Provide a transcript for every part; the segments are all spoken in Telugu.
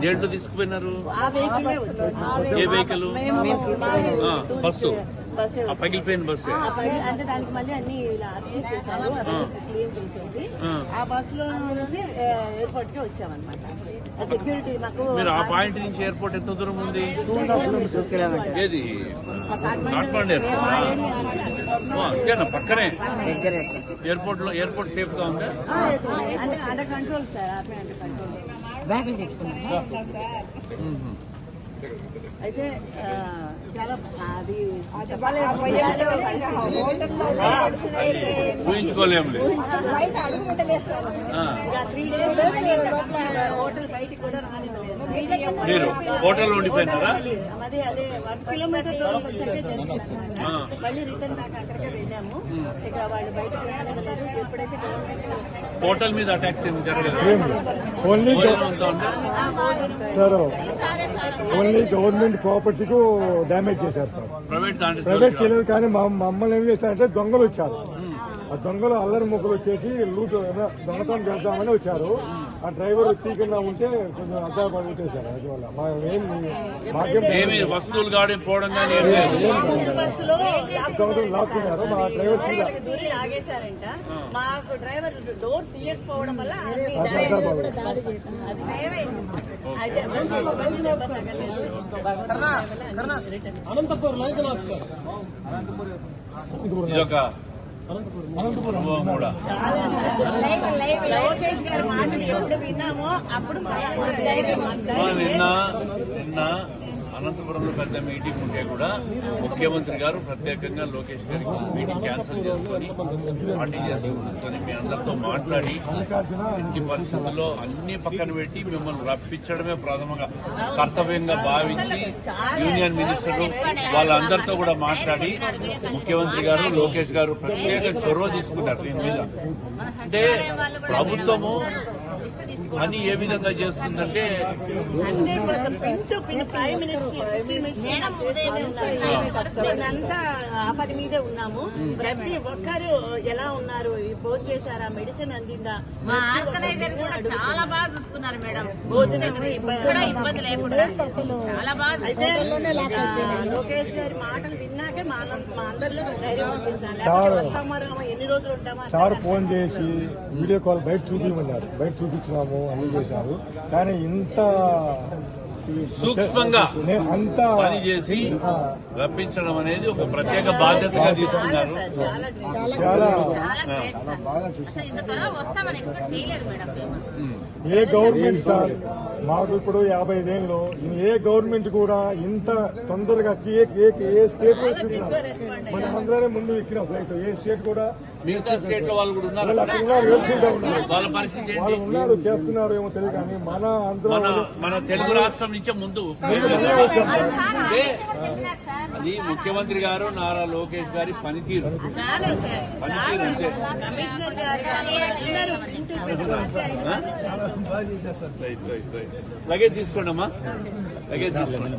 దేంట్లో తీసుకుపోయినారు? ఆ వెహికల్ వచ్చింది ఏ వెహికల్? ఆ, బస్సు. బస్సు. ఆ పగిలిపోయిన బస్సు. ఆ పై- అంటే దానికి మళ్ళీ అన్ని ఇలా తీసేసారు క్లీన్ చేసేసి ఆ. ఆ బస్సులో నుంచి ఎయిర్పోర్ట్కి వచ్చామన్నమాట. ఆ సెక్యూరిటీ మాకు మీరు ఆ పాయింట్ నుంచి ఎయిర్పోర్ట్ ఎంత దూరం ఉంది? ఏది? కాట్మాండు ఎయిర్పోర్ట్ అంతేనా? పక్కనే. ఎయిర్పోర్ట్లో ఎయిర్పోర్ట్ సేఫ్గా ఉందా కంట్రోల్ సార్ అయితే చాలా అది చెప్పాలి. ఊహించుకోలేం లేదు ఆ, త్రీ డేస్ హోటల్ బయటికి కూడా రానివ్వలేదు. మీరు హోటల్లో ఉండిపోయినారా? అదే అదే. One kilometre. మళ్ళీ రిటర్న్ బ్యాక్ అక్కడికే వెళ్ళాము. ఇక వాళ్ళు బయటకు రానివ్వలేదు. ఎప్పుడైతే హోటల్ మీద అటాక్స్ ఏమి జరగలేదు? ఓన్లీ? సార్ ఓన్లీ గవర్నమెంట్ ప్రాపర్టీకు డ్యామేజ్ చేశారు సార్. ప్రైవేట్ చేయలేదు కానీ మా- మమ్మల్ని ఏం చేశారంటే దొంగలు వచ్చారు. ఆ దొంగలు అల్లరి ముక్కలు వచ్చేసి లూట్ దొంగతనం చేద్దామని వచ్చారు. ఆ డ్రైవర్ తీయకుండా ఉంటే కొంచెం అర్థం అది వల్ల ఏం మాకేం ఏమి వస్తువులు గాడి పోవడం కానీ లాక్కున్నారు మా డ్రైవర్ ఆగేశారంట మాకు డ్రైవర్ డోర్ తీయకపోవడం వల్ల అది లోకేష్ గారి మాటలు ఎప్పుడు విన్నామో అప్పుడు మాకు ధైర్యం ఆ, వస్తుంది. నిన్న నిన్న అనంతపురంలో పెద్ద మీటింగ్ ఉంటే కూడా ముఖ్యమంత్రి గారు ప్రత్యేకంగా లోకేష్ గారికి మీటింగ్ క్యాన్సిల్ చేసుకొని పార్టీ చేసుకుని మీ అందరితో మాట్లాడి ఎట్టి పరిస్థితుల్లో అన్ని పక్కన పెట్టి మిమ్మల్ని రప్పించడమే ప్రథమంగా కర్తవ్యంగా భావించి యూనియన్ మినిస్టర్ వాళ్ళందరితో కూడా మాట్లాడి ముఖ్యమంత్రి గారు లోకేష్ గారు ప్రత్యేక చొరవ తీసుకున్నారు దీని మీద. అంటే ప్రభుత్వము పని ఏ విధంగా చేస్తుందంటే hundred percent pin to pin five మినిట్స్కి ఫిఫ్టీన్ మినిట్స్ మేమంతా ఆ పని మీదే ఉన్నాము. ప్రతి ఒక్కరు ఎలా ఉన్నారు? ఈ భోజనం చేశారా? మెడిసిన్ అందిందా? మా ఆర్గనైజర్ కూడా చాలా బాగా చూసుకున్నారు మేడం. భోజనం కూడా ఇబ్బంది లేకుండా. చాలా బాగా అయితే లోకేష్ గారి మాటలు విన్నాకే మా మా అందరిలో ధైర్యం వచ్చింది ఎన్ని రోజులు ఉంటామో సార్. ఫోన్ చేసి వీడియో కాల్ బయట చూపించమన్నారు బయట చూపించినాము అన్ని చేశారు. కానీ ఇంత సూక్ష్మంగా నే- అంత పని చేసి రప్పించడం అనేది ఒక ప్రత్యేక బాధ్యతగా తీసుకున్నారు. ఏ గవర్నమెంట్ సార్? మాకు ఇప్పుడు యాభై ఐదేళ్ళు ఏ గవర్నమెంట్ కూడా ఇంత తొందరగా ఏ ఏ- ఏ స్టేట్ మన అందరమే ముందు ఎక్కిన ఫ్లైట్. ఏ స్టేట్ కూడా మిగతా స్టేట్లో వాళ్ళు కూడా ఉన్నారు. వాళ్ళు ఉన్నారు. చేస్తున్నారు ఏమో తెలియదు కానీ మన అందరం మన తెలుగు రాష్ట్రం నుంచే ముందు అది ముఖ్యమంత్రి గారు నారా లోకేష్ గారి పనితీరు. పనితీరు అంతే రైట్, లగేజ్ తీసుకోండి అమ్మా. లగేజ్ తీసుకోండి.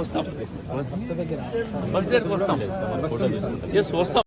వస్తాం. బస్ వస్తాం. ఎస్ వస్తాం.